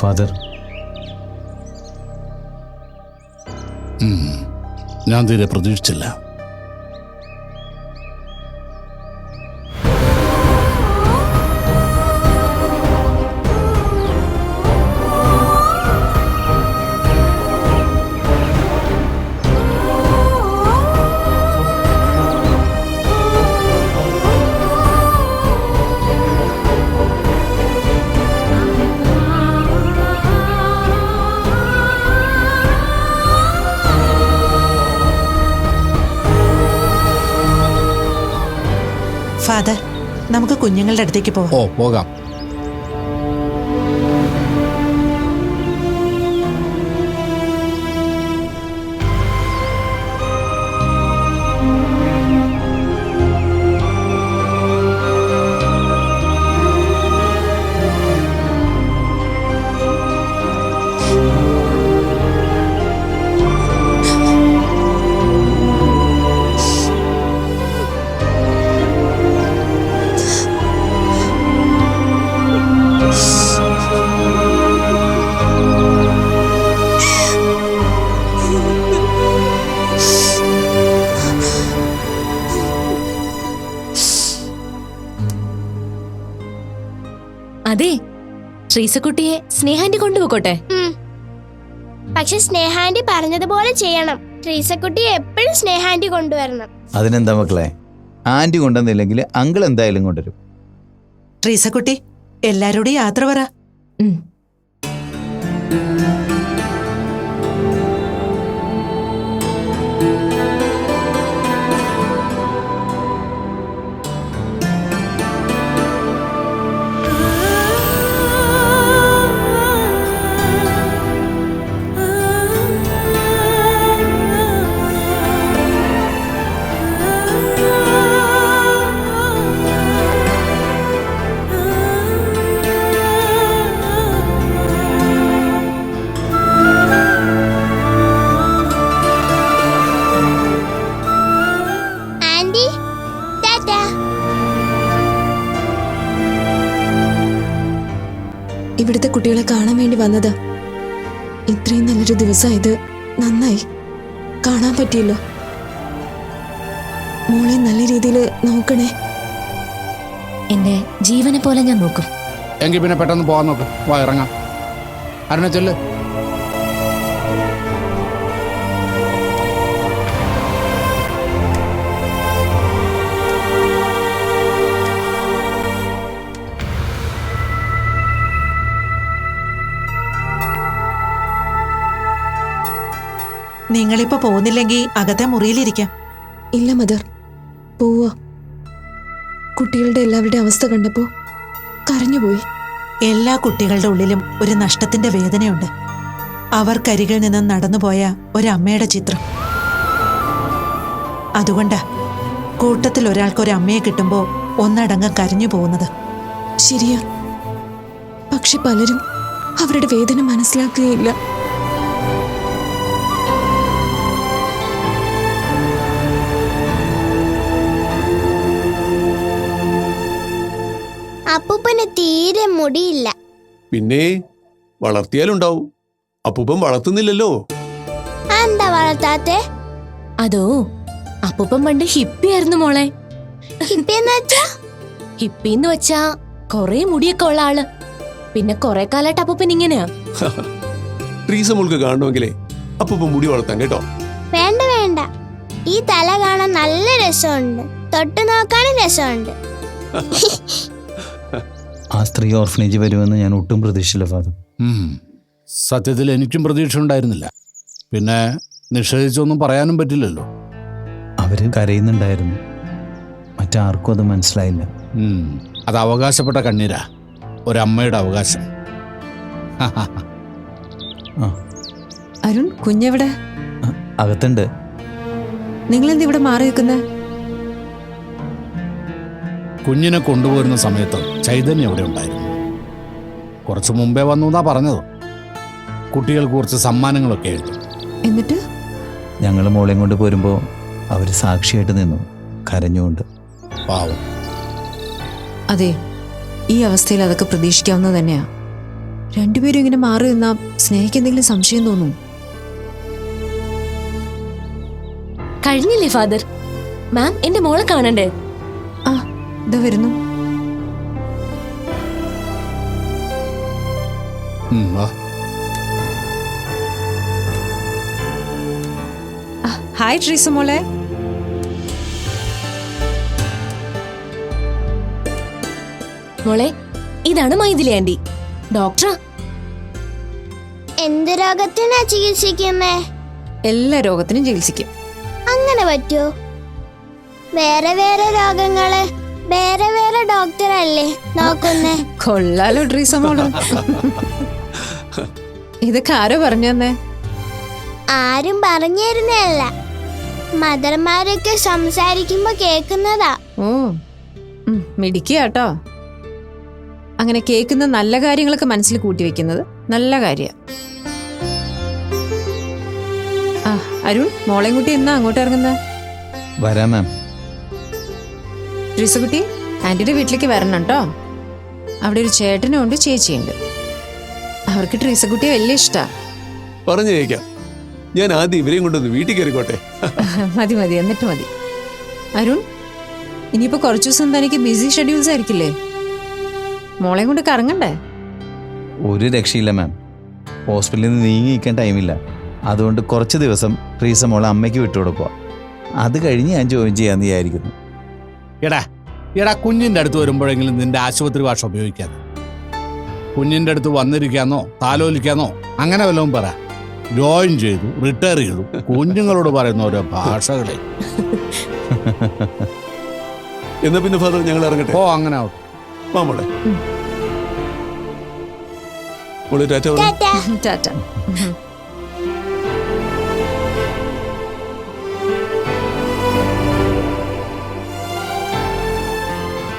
Father. ഞാൻ തീരെ പ്രതീക്ഷിച്ചില്ല ഫാദർ നമുക്ക് കുഞ്ഞുങ്ങളുടെ അടുത്തേക്ക് പോവാം. ഓ പോകാം. ശ്രീസക്കുട്ടിയെ സ്നേഹാന്റി കൊണ്ടുപോകട്ടെ. പക്ഷെ സ്നേഹാന്റി പറഞ്ഞതുപോലെ ചെയ്യണം. ട്രീസക്കുട്ടി എപ്പോഴും സ്നേഹാന്റി കൊണ്ടുവരണം. അതിനെന്താ മക്കളെ? ആന്റി കൊണ്ടുവന്നില്ലെങ്കിൽ അങ്കിൾ എന്തായാലും കൊണ്ടുവരും. ട്രീസക്കുട്ടി എല്ലാരോടും യാത്ര പറ. നല്ലൊരു ദിവസമായത് നന്നായി. കാണാൻ പറ്റിയല്ലോ. മോളെ നല്ല രീതിയിൽ നോക്കണേ. എന്റെ ജീവനെ പോലെ ഞാൻ നോക്കും. എങ്കിൽ പിന്നെ പെട്ടെന്ന് പോകാൻ നോക്ക്. വാ ഇറങ്ങാം. അരുണ ചെല്ല്. നിങ്ങളിപ്പോ പോകുന്നില്ലെങ്കിൽ അകത്തെ മുറിയിലിരിക്കാം. ഇല്ല മദർ. പോവോ. കുട്ടികളുടെ എല്ലാവരുടെ അവസ്ഥ കണ്ടപ്പോ കരഞ്ഞുപോയി. എല്ലാ കുട്ടികളുടെ ഉള്ളിലും ഒരു നഷ്ടത്തിന്റെ വേദനയുണ്ട്. അവർ അവർക്കരികിൽ നിന്ന് നടന്നുപോയ ഒരമ്മയുടെ ചിത്രം. അതുകൊണ്ടാ കൂട്ടത്തിൽ ഒരാൾക്ക് ഒരു അമ്മയെ കിട്ടുമ്പോൾ ഒന്നടങ്കം കരഞ്ഞു പോകുന്നത്. ശരിയാ. പക്ഷെ പലരും അവരുടെ വേദന മനസ്സിലാക്കുകയില്ല. അപ്പൂപ്പന് തീരെ മുടിയില്ല. പിന്നെ വളർത്തിയാലുണ്ടാവും. അപ്പൂപ്പൻ വളർത്തുന്നില്ലല്ലോ. എന്താ വളർത്താത്തെ? അതോ അപ്പൂപ്പൻ പണ്ട് ഹിപ്പിയായിരുന്നു മോളെ. ഹിപ്പിന്ന് വെച്ചാ? ഹിപ്പിന്ന് വെച്ചാ കൊറേ മുടിയൊക്കെ ഉള്ള ആൾ. പിന്നെ കൊറേ കാലായിട്ട് അപ്പൂപ്പൻ ഇങ്ങനെയാ. ട്രീസ മുൾക്ക് കാണണമെങ്കിലേ അപ്പൂപ്പൻ മുടി വളർത്താൻ കേട്ടോ. വേണ്ട വേണ്ട. ഈ തല കാണാൻ നല്ല രസമുണ്ട്. തൊട്ടു നോക്കാനും രസമുണ്ട്. ആ സ്ത്രീ ഓർഫനേജ് വരുമെന്ന് ഞാൻ ഒട്ടും പ്രതീക്ഷിച്ചില്ല ഫാദർ. സത്യത്തിൽ എനിക്കും പ്രതീക്ഷ ഉണ്ടായിരുന്നില്ല പിന്നെ നിഷേധിച്ചൊന്നും പറയാനും പറ്റില്ലല്ലോ. അവർ കരയുന്നുണ്ടായിരുന്നു. മറ്റാർക്കും അത് മനസ്സിലായില്ല. അത് അവകാശപ്പെട്ട കണ്ണീരാ. ഒരമ്മയുടെ അവകാശം. അരുൺ കുഞ്ഞെവിടെ? അകത്തുണ്ട്. നിങ്ങളെന്ത് ഇവിടെ മാറി നിൽക്കുന്നത് കുഞ്ഞിനെ കൊണ്ടുപോരുന്ന സമയത്ത് ചൈതന്യം അവിടെ ഉണ്ടായിരുന്നു. കുറച്ചു മുമ്പേ വന്നു എന്നാ പറഞ്ഞത്. കുട്ടികൾക്ക് കുറച്ച് സമ്മാനങ്ങളൊക്കെ എഴുതി. എന്നിട്ട്? ഞങ്ങൾ മോളെയും കൊണ്ട് പോരുമ്പോൾ അവർ സാക്ഷിയായിട്ട് നിന്നു കരഞ്ഞുകൊണ്ട്. പാവം. അതെ ഈ അവസ്ഥയിൽ അതൊക്കെ പ്രതീക്ഷിക്കാവുന്നത് തന്നെയാ. രണ്ടുപേരും ഇങ്ങനെ മാറി നിന്നാ സ്നേഹിക്ക് എന്തെങ്കിലും സംശയം തോന്നും? കഴിഞ്ഞില്ലേ ഫാദർ? മാം എന്റെ മോളെ കാണണ്ടേ? ഇതാ വരുന്നു. ഹായ് ട്രീസ മോളെ. മോളെ ഇതാണ് മൈഥിലി ആന്റി ഡോക്ടറാ. എന്ത് രോഗത്തിനാ ചികിത്സിക്കുന്നേ? എല്ലാ രോഗത്തിനും ചികിത്സിക്കും. അങ്ങനെ പറ്റോ? വേറെ വേറെ രോഗങ്ങൾ? വേറെ വേറെ ഡോക്ടർ അല്ലേ നോക്കുന്നേ. കൊള്ളാലോ ഡ്രീസ മോൾ ഇതൊക്കെ ആരോ പറഞ്ഞു തന്നെ? ആരും പറഞ്ഞു തരുന്നതല്ല മദർമാരൊക്കെ സംസാരിക്കുമ്പോ കേക്കുന്നതാ. ഓ മിടിക്കാട്ടോ അങ്ങനെ കേൾക്കുന്ന നല്ല കാര്യങ്ങളൊക്കെ മനസ്സിൽ കൂട്ടി വെക്കുന്നത് നല്ല കാര്യ. ആ അരുൺ മോളെയും കുട്ടി എന്നാ അങ്ങോട്ട് ഇറങ്ങുന്നത് വരാം മാം. ട്രീസക്കുട്ടി ആന്റിയുടെ വീട്ടിലേക്ക് വരണം കേട്ടോ അവിടെ ഒരു ചേട്ടനും ഉണ്ട് ചേച്ചിയുണ്ട് അവർക്ക് ട്രീസക്കുട്ടിയെ വലിയ ഇഷ്ടാ. പറഞ്ഞു കേൾക്കാം ഞാൻ ആദ്യം ഇവരെയും കൊണ്ടൊന്ന് വീട്ടിൽ കയറിക്കോട്ടെ. മതി മതി എന്നിട്ട് മതി. അരുൺ ഇനിയിപ്പോ കുറച്ചു ദിവസം തനിക്ക് ബിസി ഷെഡ്യൂൾസ് ആയിരിക്കില്ലേ? മോളെയും കൊണ്ട് കറങ്ങണ്ടേ? ഒരു രക്ഷയില്ല മാം ഹോസ്പിറ്റലിൽ നിന്ന് നീങ്ങി നിൽക്കാൻ ടൈമില്ല അതുകൊണ്ട് കുറച്ച് ദിവസം ട്രീസ മോളെ അമ്മയ്ക്ക് വിട്ടുകൊടുക്കുക അത് കഴിഞ്ഞ് ഞാൻ ജോയിൻ ചെയ്യാമെന്ന് വിചാരിക്കുന്നു. എടാ എടാ കുഞ്ഞിന്റെ അടുത്ത് വരുമ്പോഴെങ്കിലും നിന്റെ ആശുപത്രി ഭാഷ ഉപയോഗിക്കാതെ. കുഞ്ഞിന്റെ അടുത്ത് വന്നിരിക്കാന്നോ താലോലിക്കാന്നോ അങ്ങനെ വല്ലതും പറ. ജോയിൻ ചെയ്തു റിട്ടയർ ചെയ്തു. കുഞ്ഞുങ്ങളോട് പറയുന്ന ഓരോ ഭാഷകളെ. എന്നാ പിന്നെ ഫാദർ ഞങ്ങൾ ഇറങ്ങട്ടെ? ഓ അങ്ങനെ ആവട്ടെ. വാ മോളെ. ടാറ്റ. ടാറ്റാ.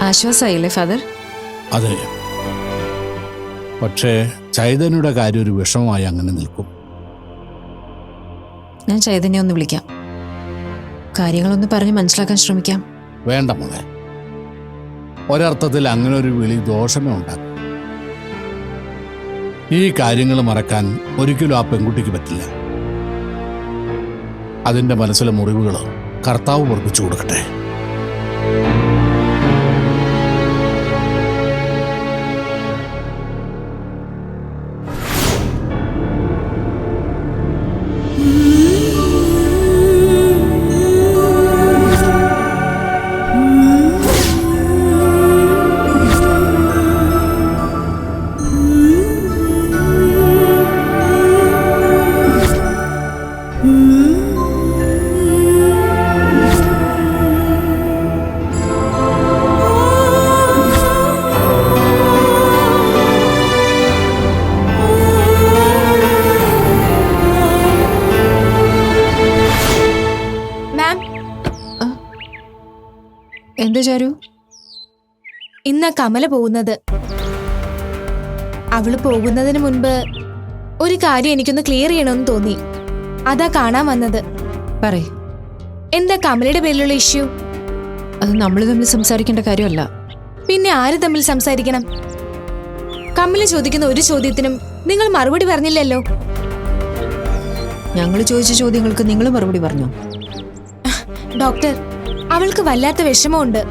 ആശ്വാസമായില്ലേ ഫാദർ? അതെ. പക്ഷേ ചൈതന്യയുടെ കാര്യം ഒരു വിഷമമായി അങ്ങനെ നിൽക്കും. ഞാൻ ചൈതന്യ ഒന്ന് വിളിക്കാം. കാര്യങ്ങളൊന്ന് പറഞ്ഞ് മനസ്സിലാക്കാൻ ശ്രമിക്കാം. വേണ്ട മോളെ. ഒരർത്ഥത്തിൽ അങ്ങനെ ഒരു വിളി ദോഷമേ ഉണ്ടാക്കും. ഈ കാര്യങ്ങൾ മറക്കാൻ ഒരിക്കലും ആ പെൺകുട്ടിക്ക് പറ്റില്ല. അതിന്റെ മനസ്സിലെ മുറിവുകൾ കർത്താവ് പൊറപ്പിച്ചു കൊടുക്കട്ടെ. എന്താ ചാരു. ഇന്ന് കമല പോകുന്നത്. അവൾ പോകുന്നതിന് മുൻപ് ഒരു കാര്യം എനിക്കൊന്ന് ക്ലിയർ ചെയ്യണമെന്ന് തോന്നി. അതാ കാണാൻ വന്നത്. പറയ്. എന്താ കമലയുടെ പേരിലുള്ള ഇഷ്യൂ അത് നമ്മൾ തമ്മിൽ സംസാരിക്കേണ്ട കാര്യമല്ല. പിന്നെ ആര് തമ്മിൽ സംസാരിക്കണം? കമല ചോദിക്കുന്ന ഒരു ചോദ്യത്തിനും നിങ്ങൾ മറുപടി പറഞ്ഞില്ലല്ലോ. ഞങ്ങൾ ചോദിച്ച ചോദ്യങ്ങൾക്ക് നിങ്ങൾ മറുപടി പറഞ്ഞോ? ഡോക്ടർ അവൾക്ക് വല്ലാത്ത വിഷമമുണ്ട്.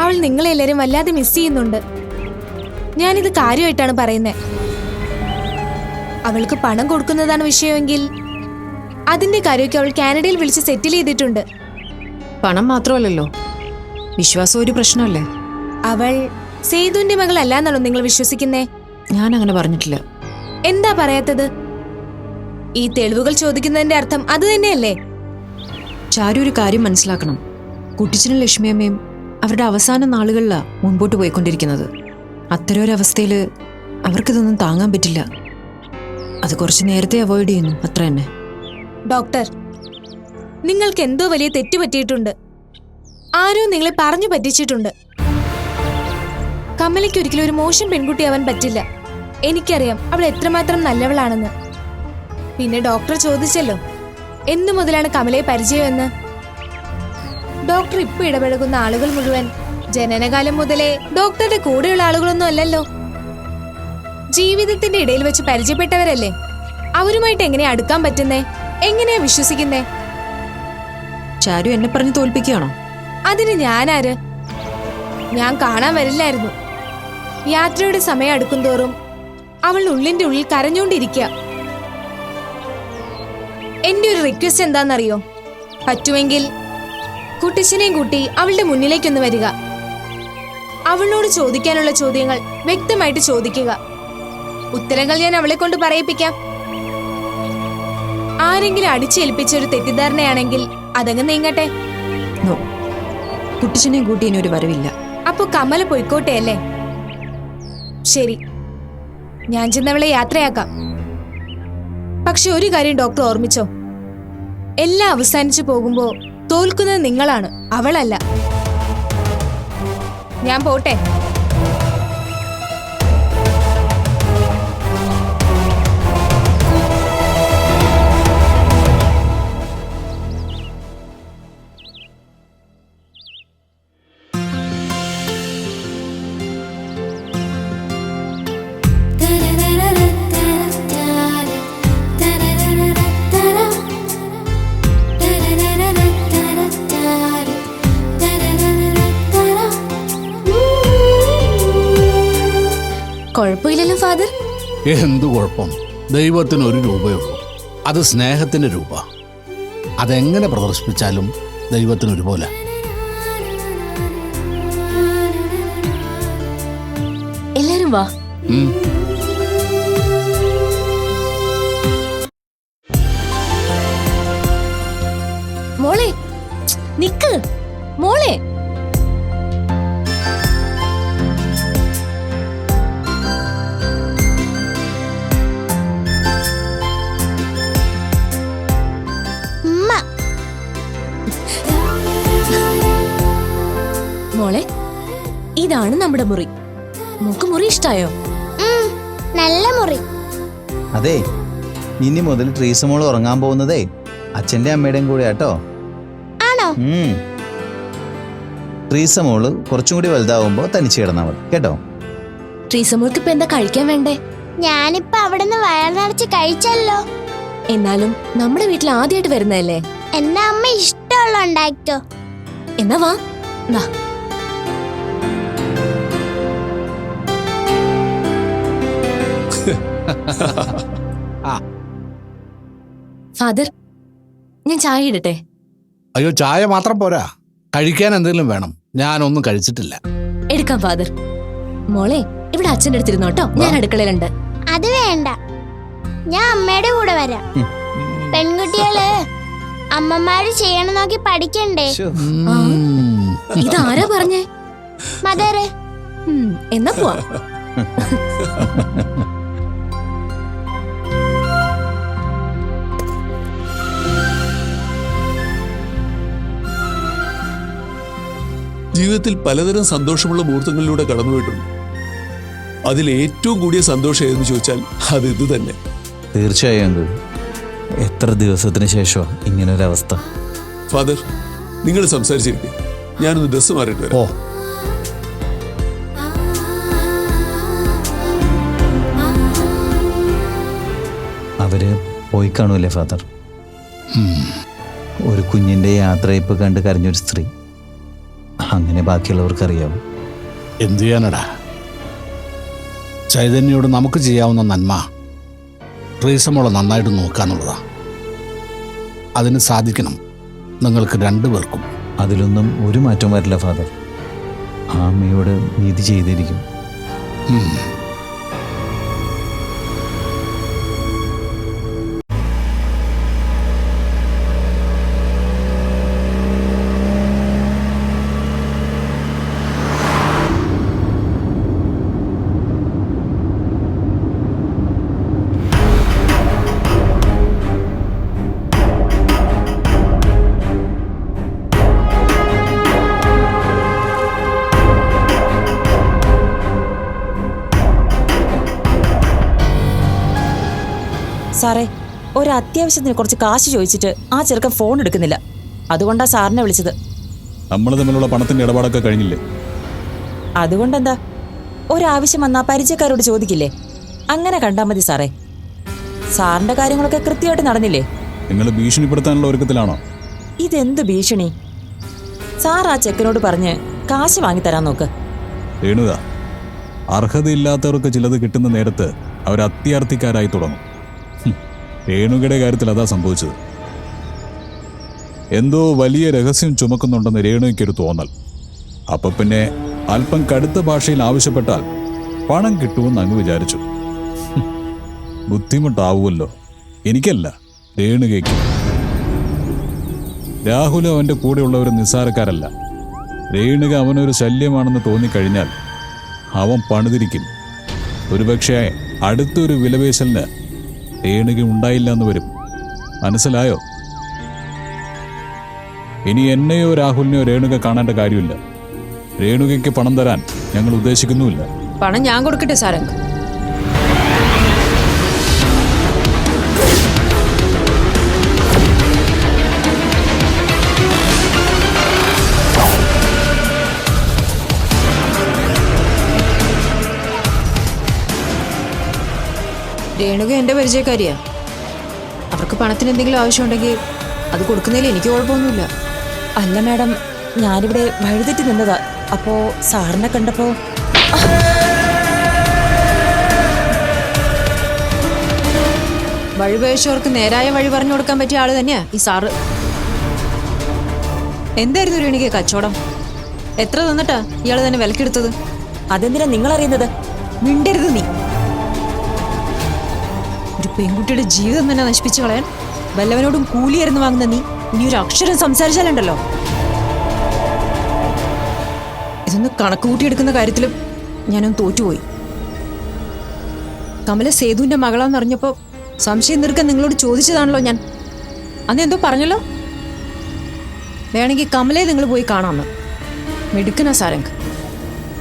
അവൾ നിങ്ങളെല്ലാരും വല്ലാതെ മിസ് ചെയ്യുന്നുണ്ട്. ഞാനിത് കാര്യമായിട്ടാണ് പറയുന്നത് അവൾക്ക് പണം കൊടുക്കുന്നതാണ് വിഷയമെങ്കിൽ അതിന്റെ കാര്യമൊക്കെ അവൾ കാനഡയിൽ വിളിച്ച് സെറ്റിൽ ചെയ്തിട്ടുണ്ട്. പണം മാത്രമല്ലല്ലോ. വിശ്വാസം ഒരു പ്രശ്നമല്ലേ? അവൾ സേതുവിന്റെ മകൾ അല്ലാന്നാണോ നിങ്ങൾ വിശ്വസിക്കുന്നേ? ഞാൻ അങ്ങനെ പറഞ്ഞിട്ടില്ല. എന്താ പറയാത്തത്? ഈ തെളിവുകൾ ചോദിക്കുന്നതിന്റെ അർത്ഥം അത് തന്നെയല്ലേ? ചാരു ഒരു കാര്യം മനസ്സിലാക്കണം. കുട്ടിച്ചനും ലക്ഷ്മിയമ്മയും അവരുടെ അവസാന നാളുകളിലാണ് മുൻപോട്ട് പോയിക്കൊണ്ടിരിക്കുന്നത്. അത്തരൊരവസ്ഥയിൽ അവർക്കിതൊന്നും താങ്ങാൻ പറ്റില്ല. അത് കുറച്ച് നേരത്തെ അവോയ്ഡ് ചെയ്യുന്നു അത്ര തന്നെ. ഡോക്ടർ നിങ്ങൾക്ക് എന്തോ വലിയ തെറ്റ് പറ്റിയിട്ടുണ്ട്. ആരോ നിങ്ങളെ പറഞ്ഞു പറ്റിച്ചിട്ടുണ്ട്. കമലയ്ക്ക് ഒരിക്കലും ഒരു മോശം പെൺകുട്ടിയാവാൻ പറ്റില്ല. എനിക്കറിയാം അവൾ എത്രമാത്രം നല്ലവളാണെന്ന്. പിന്നെ ഡോക്ടർ ചോദിച്ചല്ലോ എന്നു മുതലാണ് കമലയെ പരിചയമെന്ന്. ഡോക്ടർ ഇപ്പൊ ഇടപഴകുന്ന ആളുകൾ മുഴുവൻ ജനനകാലം മുതലേ ഡോക്ടറുടെ കൂടെയുള്ള ആളുകളൊന്നും അല്ലല്ലോ. ജീവിതത്തിന്റെ ഇടയിൽ വെച്ച് പരിചയപ്പെട്ടവരല്ലേ? അവരുമായിട്ട് എങ്ങനെയാ അടുക്കാൻ പറ്റുന്നേ? എങ്ങനെയാ വിശ്വസിക്കുന്നേ? ചാരു എന്നെ പറഞ്ഞ് തോൽപ്പിക്കുകയാണോ? അതിന് ഞാനാര്? ഞാൻ കാണാൻ വരില്ലായിരുന്നു. യാത്രയുടെ സമയം അടുക്കും തോറും അവൾ ഉള്ളിന്റെ ഉള്ളിൽ കരഞ്ഞുകൊണ്ടിരിക്കുക. എന്റെ ഒരു റിക്വസ്റ്റ് എന്താണെന്നറിയോ? പറ്റുമെങ്കിൽ കുട്ടിച്ചനെയും കൂട്ടി അവളുടെ മുന്നിലേക്കൊന്ന് വരിക. അവളോട് ചോദിക്കാനുള്ള ചോദ്യങ്ങൾ വ്യക്തമായിട്ട് ചോദിക്കുക. ഉത്തരങ്ങൾ ഞാൻ അവളെ കൊണ്ട് പറയിപ്പിക്കാം. ആരെങ്കിലും അടിച്ചേൽപ്പിച്ച ഒരു തെറ്റിദ്ധാരണയാണെങ്കിൽ അതങ്ങ് നീങ്ങട്ടെ. കുട്ടിച്ചനെയും കൂട്ടി ഇനി ഒരു വരവില്ല. അപ്പൊ കമല പൊയ്ക്കോട്ടെ അല്ലേ? ശരി. ഞാൻ ചെന്നവളെ യാത്രയാക്കാം. പക്ഷെ ഒരു കാര്യം ഡോക്ടർ ഓർമ്മിച്ചോ? എല്ലാം അവസാനിച്ചു പോകുമ്പോ തോൽക്കുന്നത് നിങ്ങളാണ് അവളല്ല. ഞാൻ പോട്ടെ. എന്തു കുഴപ്പം? ദൈവത്തിന് ഒരു രൂപയുള്ളൂ അത് സ്നേഹത്തിന്റെ രൂപ. അതെങ്ങനെ പ്രദർശിപ്പിച്ചാലും ദൈവത്തിന് ഒരുപോലെ. എല്ലാരും വാ. അതെ ഇനി മുതൽ ട്രീസമോൾ ഉറങ്ങാൻ പോകുന്നതേ അച്ഛന്റെ അമ്മയുടെയും കൂടെ ആട്ടോ. ആണോ? ഉം. ട്രീസമോൾ കുറച്ചും കൂടി വലുതാവുമ്പോ തനിച്ച് കിടന്നാൽ മതി കേട്ടോ? ട്രീസമോൾക്ക് ഇപ്പൊ എന്താ കഴിക്കാൻ വേണ്ടേ? ഞാനിപ്പോ അവിടുന്ന് വയർ നിറച്ച് കഴിച്ചല്ലോ. എന്നാലും നമ്മുടെ വീട്ടിൽ ആദ്യമായിട്ട് വരുന്നതല്ലേ? എന്നാ അമ്മ ഇഷ്ടമുള്ള ഉണ്ടാക്കോ എന്നാ വാ വാ ഫാദർ ഞാൻ ചായ ഇടട്ടെ? അയ്യോ ചായ മാത്രം പോരാ. കഴിക്കാൻ എന്തെങ്കിലും വേണം. ഞാനൊന്നും കഴിച്ചിട്ടില്ല. എടുക്കാം ഫാദർ. മോളെ ഇവിടെ അച്ഛന്റെ അടുത്തിരുന്നോ കേട്ടോ? ഞാൻ അടുക്കളയിലുണ്ട്. അത് വേണ്ട. ഞാൻ അമ്മയുടെ കൂടെ വരാം. പെൺകുട്ടികൾ അമ്മമാര് ചെയ്യണം നോക്കി പഠിക്കണ്ടേ. ഇതാരാ പറഞ്ഞേ? മദറെ. എന്നാ പോവാ. ജീവിതത്തിൽ പലതരം സന്തോഷമുള്ള മുഹൂർത്തങ്ങളിലൂടെ കടന്നുപോയിട്ടുണ്ട് അതിൽ ഏറ്റവും കൂടിയ സന്തോഷം ഏതെന്ന് ചോദിച്ചാൽ അത് ഇത് തന്നെ. തീർച്ചയായും എത്ര ദിവസത്തിന് ശേഷമാണ് അവസ്ഥ ഫാദർ നിങ്ങൾ സംസാരിച്ചിരിക്കും. ഞാനൊന്ന് ബസ് മാറിയിട്ട് വരാം. ഓ. അവർ പോയി കാണൂലേ ഫാദർ? ഒരു കുഞ്ഞിന്റെ യാത്രയപ്പ് കണ്ട് കരഞ്ഞൊരു സ്ത്രീ. അങ്ങനെ ബാക്കിയുള്ളവർക്കറിയാം. എന്തു ചെയ്യാനടാ? ചൈതന്യോട് നമുക്ക് ചെയ്യാവുന്ന നന്മ റീസമോളെ നന്നായിട്ട് നോക്കാന്നുള്ളതാ. അതിന് സാധിക്കണം നിങ്ങൾക്ക് രണ്ടുപേർക്കും. അതിലൊന്നും ഒരു മാറ്റവും വരില്ല ഫാദർ. ആ അമ്മയോട് നീതി ചെയ്തിരിക്കും. സാറേ ഒരു അത്യാവശ്യത്തിന് കുറച്ച് കാശ് ചോദിച്ചിട്ട് ആ ചെറുക്കൻ ഫോൺ എടുക്കുന്നില്ല. അതുകൊണ്ടാ സാറിനെ വിളിച്ചത്. നമ്മൾ തമ്മിലുള്ള പണത്തിന്റെ ഇടപാടൊക്കെ കഴിഞ്ഞില്ലേ? അതുകൊണ്ടെന്താ? ഒരാവശ്യം വന്നാ പരിചയക്കാരോട് ചോദിക്കില്ലേ? അങ്ങനെ കണ്ടാ മതി സാറേ. സാറിന്റെ കാര്യങ്ങളൊക്കെ കൃത്യമായിട്ട് നടന്നില്ലേ? നിങ്ങൾ ഭീഷണിപ്പെടുത്താനുള്ള ഒരുക്കത്തിലാണോ? ഇതെന്ത് ഭീഷണി? സാർ ആ ചെക്കനോട് പറഞ്ഞ് കാശ് വാങ്ങിത്തരാൻ നോക്ക്. രേണുക അർഹതയില്ലാത്തവർക്ക് ചിലത് കിട്ടുന്ന നേരത്ത് അവർ അത്യാർത്ഥിക്കാരായി തുടങ്ങും. രേണുകയുടെ കാര്യത്തിൽ അതാ സംഭവിച്ചത്. എന്തോ വലിയ രഹസ്യം ചുമക്കുന്നുണ്ടെന്ന് രേണുയ്ക്കൊരു തോന്നൽ. അപ്പൊ പിന്നെ അല്പം കടുത്ത ഭാഷയിൽ ആവശ്യപ്പെട്ടാൽ പണം കിട്ടുമെന്ന് അങ്ങ് വിചാരിച്ചു. ബുദ്ധിമുട്ടാവുമല്ലോ. എനിക്കല്ല രേണുകയ്ക്ക്. രാഹുൽ അവന്റെ ഒരു നിസ്സാരക്കാരല്ല. രേണുക അവനൊരു ശല്യമാണെന്ന് തോന്നിക്കഴിഞ്ഞാൽ അവൻ പണിതിരിക്കും. ഒരുപക്ഷെ അടുത്തൊരു വിലപേശലിന് രേണുക ഉണ്ടായില്ല എന്ന് വരും. മനസ്സിലായോ? ഇനി എന്നെയോ രാഹുലിനെയോ രേണുക കാണേണ്ട കാര്യമില്ല. രേണുകയ്ക്ക് പണം തരാൻ ഞങ്ങൾ ഉദ്ദേശിക്കുന്നുമില്ല. പണം ഞാൻ കൊടുക്കട്ടെ സാരംഗ്. രേണുക എന്റെ പരിചയക്കാരിയാ. അവർക്ക് പണത്തിന് എന്തെങ്കിലും ആവശ്യമുണ്ടെങ്കിൽ അത് കൊടുക്കുന്നതിൽ എനിക്ക് കുഴപ്പമൊന്നുമില്ല. അല്ല മാഡം ഞാനിവിടെ വഴിതെറ്റി നിന്നതാ. അപ്പോ സാറിനെ കണ്ടപ്പോ വഴിപേശവർക്ക് നേരായ വഴി പറഞ്ഞു കൊടുക്കാൻ പറ്റിയ ആൾ തന്നെയാ ഈ സാറ്. എന്തായിരുന്നു രേണിക കച്ചവടം? എത്ര തന്നിട്ടാ ഇയാൾ തന്നെ വിലക്കെടുത്തത്? അതെന്തിനാ നിങ്ങൾ അറിയുന്നത് മിണ്ടരുത് നീ. പെൺകുട്ടിയുടെ ജീവിതം തന്നെ നശിപ്പിച്ചു കളയാൻ വല്ലവനോടും കൂലിയായിരുന്നു വാങ്ങുന്ന നീ. ഇനി ഒരു അക്ഷരം സംസാരിച്ചാലുണ്ടല്ലോ. ഇതൊന്ന് കണക്ക് കൂട്ടിയെടുക്കുന്ന കാര്യത്തിലും ഞാനൊന്ന് തോറ്റുപോയി. കമല സേതുവിന്റെ മകളാന്ന് അറിഞ്ഞപ്പോ സംശയം നിർക്കാൻ നിങ്ങളോട് ചോദിച്ചതാണല്ലോ ഞാൻ. അന്ന് എന്തോ പറഞ്ഞല്ലോ? വേണമെങ്കിൽ കമലയെ നിങ്ങൾ പോയി കാണാമെന്ന് മിടുക്കന സാരംഗ്.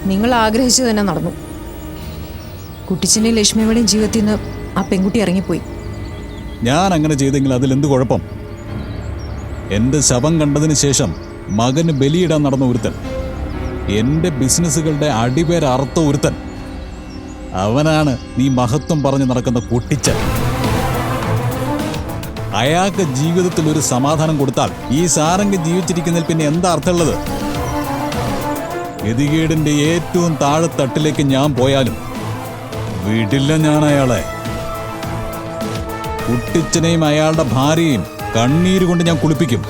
നിങ്ങൾ ആഗ്രഹിച്ചു തന്നെ നടന്നു. കുട്ടിച്ചനെയും ലക്ഷ്മിയുടെയും ജീവിതത്തിൽ നിന്ന് ആ പെൺകുട്ടി ഇറങ്ങിപ്പോയി. ഞാൻ അങ്ങനെ ചെയ്തെങ്കിൽ അതിൽ എന്ത് കുഴപ്പം? എന്റെ ശവം കണ്ടതിന് ശേഷം മകന് ബലിയിടാൻ നടന്ന ഒരുത്തൻ എന്റെ ബിസിനസ്സുകളുടെ അടിപേര അറുത്ത ഒരുത്തൻ. അവനാണ് നീ മഹത്വം പറഞ്ഞു നടക്കുന്ന കുട്ടിച്ചൻ. അയാൾക്ക് ജീവിതത്തിൽ ഒരു സമാധാനം കൊടുത്താൽ ഈ സാരംഗ് ജീവിച്ചിരിക്കുന്നതിൽ പിന്നെ എന്താ അർത്ഥമുള്ളത്? ഗതികേടിന്റെ ഏറ്റവും താഴെത്തട്ടിലേക്ക് ഞാൻ പോയാലും വിടില്ല ഞാൻ അയാളെ. കുട്ടിച്ചനെയും അയാളുടെ ഭാര്യയും കണ്ണീര് കൊണ്ട് ഞാൻ കുളിപ്പിക്കും.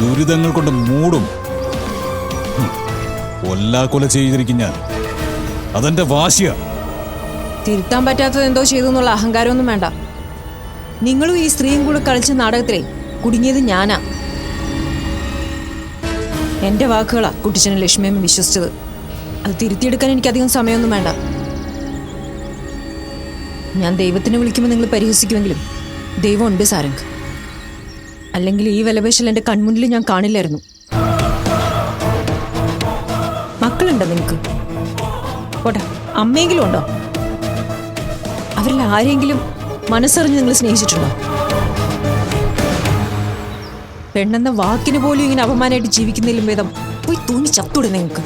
ദുരിതങ്ങൾ കൊണ്ട് മൂടും. കൊല്ലാ കൊല്ലാക്കൊല ചെയ്തിരിക്കും ഞാൻ. അതെന്റെ വാശിയ. തിരുത്താൻ പറ്റാത്തത് എന്തോ ചെയ്തു എന്നുള്ള അഹങ്കാരമൊന്നും വേണ്ട. നിങ്ങളും ഈ സ്ത്രീയും കൂടെ കളിച്ച നാടകത്തിലെ കുടുങ്ങിയത് ഞാനാ. എന്റെ വാക്കുകളാ കുട്ടിച്ചനും ലക്ഷ്മിയും വിശ്വസിച്ചത്. അത് തിരുത്തിയെടുക്കാൻ എനിക്കധികം സമയമൊന്നും വേണ്ട. ഞാൻ ദൈവത്തിനെ വിളിക്കുമ്പോൾ നിങ്ങൾ പരിഹസിക്കുമെങ്കിലും ദൈവം ഉണ്ട് സാരംഗ്. അല്ലെങ്കിൽ ഈ വിലപേശൽ എന്റെ കൺമുന്നിൽ ഞാൻ കാണില്ലായിരുന്നു. മക്കളുണ്ടോ നിനക്ക്? പോട്ടെ അമ്മയെങ്കിലും ഉണ്ടോ? അവരിൽ ആരെങ്കിലും മനസ്സറിഞ്ഞ് നിങ്ങൾ സ്നേഹിച്ചിട്ടുണ്ടോ? പെണ്ണെന്ന വാക്കിന് പോലും ഇങ്ങനെ അപമാനമായിട്ട് ജീവിക്കുന്നതിലും ഭേദം പോയി തൂങ്ങി ചത്തൂടെ നിങ്ങൾക്ക്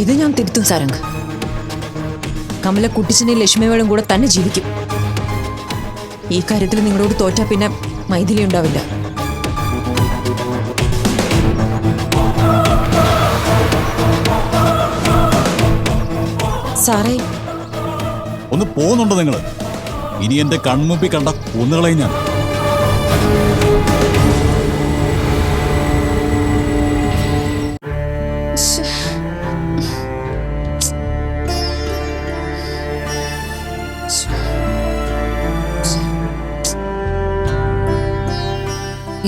ഇത് ഞാൻ തിരുത്തും സാരംഗ്. കമല കുട്ടിച്ചനെയും ലക്ഷ്മിയോടും കൂടെ തന്നെ ജീവിക്കും. ഈ കാര്യത്തിൽ നിങ്ങളോട് തോറ്റാ പിന്നെ മൈഥിലി ഉണ്ടാവില്ല. സാറേ. ഒന്ന് പോകുന്നുണ്ടോ നിങ്ങൾ ഇനി എന്റെ കൺമുമ്പിൽ കണ്ട കൊന്നുകളയും ഞാൻ.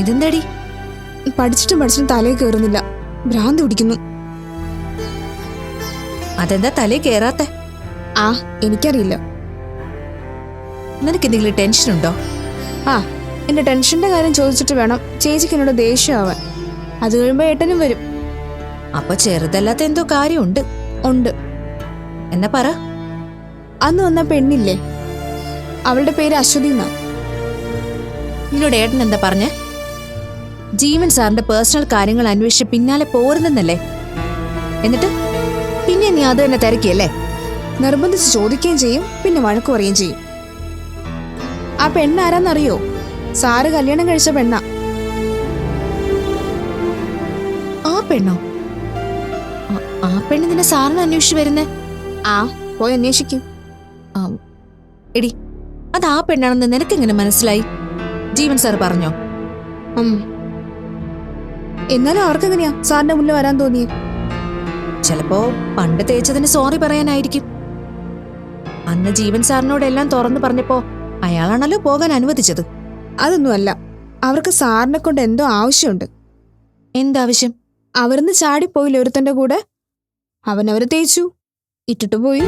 ഇതെന്താടി? പഠിച്ചിട്ടും പഠിച്ചിട്ടും തലേ കയറുന്നില്ല ഭ്രാന്ത് പിടിക്കുന്നു. അതെന്താ തലേ കേറാത്ത? ആ എനിക്കറിയില്ല. നിനക്ക് എന്തെങ്കിലും ടെൻഷൻ ഉണ്ടോ? ആ എന്റെ ടെൻഷന്റെ കാര്യം ചോദിച്ചിട്ട് വേണം. ചേച്ചിക്ക് എന്നോട് ദേഷ്യമാവാൻ. അത് കഴിയുമ്പോ ഏട്ടനും വരും. അപ്പൊ ചെറുതല്ലാത്ത എന്തോ കാര്യമുണ്ട്. ഉണ്ട്. എന്നാ പറ. അന്ന് വന്ന പെണ്ണില്ലേ? അവളുടെ പേര് അശ്വതി എന്നാ. നിന്നോട് ഏട്ടൻ എന്താ പറഞ്ഞ? ജീവൻ സാറിന്റെ പേഴ്സണൽ കാര്യങ്ങൾ അന്വേഷിച്ച് പിന്നാലെ പോരുന്നെന്നല്ലേ എന്നിട്ട് പിന്നെ നീ അത് തന്നെ തിരക്കിയല്ലേ? നിർബന്ധിച്ച് ചോദിക്കുകയും ചെയ്യും പിന്നെ വഴക്കു പറയുകയും ചെയ്യും. ആ പെണ്ണാരാന്നറിയോ സാറ് കല്യാണം കഴിച്ച പെണ്ണാ. ആ പെണ്ണോ? ആ പെണ്ണ് നിന്നെ സാറിന് അന്വേഷിച്ചു വരുന്നേ? ആ പോയി അന്വേഷിക്കും. എടി അത് ആ പെണ്ണാണെന്ന് നിനക്കെങ്ങനെ മനസ്സിലായി? ജീവൻ സാർ പറഞ്ഞോ? ഉം. അവർക്ക് എങ്ങനെയാ സാറിന്റെ മുന്നിൽ വരാൻ തോന്നി ചിലപ്പോ പണ്ട് തേച്ചതിന് സോറി പറയാനായിരിക്കും. അന്ന് ജീവൻ സാറിനോട് എല്ലാം തുറന്നു പറഞ്ഞപ്പോ അയാളാണല്ലോ പോകാൻ അനുവദിച്ചത്. അതൊന്നുമല്ല. അവർക്ക് സാറിനെ കൊണ്ട് എന്തോ ആവശ്യമുണ്ട്. എന്താവശ്യം? അവരിന്ന് ചാടിപ്പോയില്ല ഒരുത്തന്റെ കൂടെ? അവൻ അവരെ തേച്ചു. ഇട്ടിട്ട് പോയി.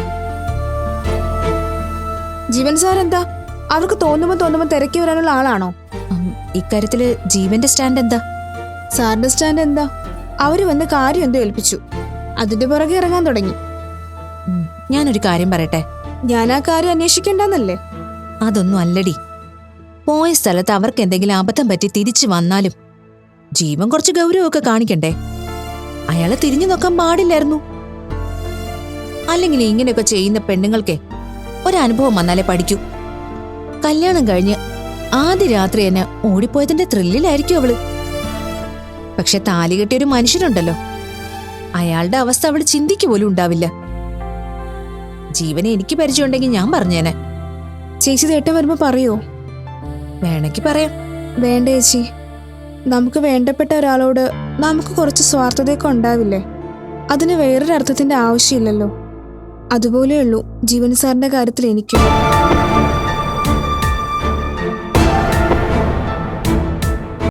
ജീവൻ സാർ എന്താ അവർക്ക് തോന്നുമ്പോ തോന്നുമ്പോ തിരക്കി വരാനുള്ള ആളാണോ? ഇക്കാര്യത്തിൽ ജീവന്റെ സ്റ്റാൻഡ് എന്താ സാറിന്റെ സ്റ്റാൻഡ് എന്താ? അവർ വന്ന് കാര്യം എന്തോ ഏൽപ്പിച്ചു. അതിന്റെ പുറകെ ഇറങ്ങാൻ തുടങ്ങി. ഞാനൊരു കാര്യം പറയട്ടെ? ഞാൻ ആ കാര്യം അന്വേഷിക്കണ്ടെന്നല്ലേ? അതൊന്നും അല്ലടി. പോയ സ്ഥലത്ത് അവർക്ക് എന്തെങ്കിലും അബദ്ധം പറ്റി തിരിച്ചു വന്നാലും ജീവൻ കുറച്ച് ഗൗരവമൊക്കെ കാണിക്കണ്ടേ? അയാളെ തിരിഞ്ഞു നോക്കാൻ പാടില്ലായിരുന്നു. അല്ലെങ്കിൽ ഇങ്ങനെയൊക്കെ ചെയ്യുന്ന പെണ്ണുങ്ങൾക്ക് ഒരനുഭവം വന്നാലേ പഠിക്കൂ. കല്യാണം കഴിഞ്ഞ് ആദ്യ രാത്രി തന്നെ ഓടിപ്പോയതിന്റെ ത്രില്ലിലായിരിക്കും അവൾ. പക്ഷെ താലി കെട്ടിയ ഒരു മനുഷ്യനുണ്ടല്ലോ. അയാളുടെ അവസ്ഥ അവിടെ ചിന്തിക്ക് പോലും ഉണ്ടാവില്ല. ജീവനെ എനിക്ക് പരിചയമുണ്ടെങ്കിൽ ഞാൻ പറഞ്ഞേനെ. ചേച്ചി തേട്ടം വരുമ്പോ പറയോ? വേണമെങ്കിൽ പറയാം. വേണ്ട ചേച്ചി. നമുക്ക് വേണ്ടപ്പെട്ട ഒരാളോട് നമുക്ക് കുറച്ച് സ്വാർത്ഥതയൊക്കെ ഉണ്ടാവില്ലേ? അതിന് വേറൊരർത്ഥത്തിന്റെ ആവശ്യമില്ലല്ലോ. അതുപോലെയുള്ളൂ ജീവൻ സാറിന്റെ കാര്യത്തിൽ എനിക്കും.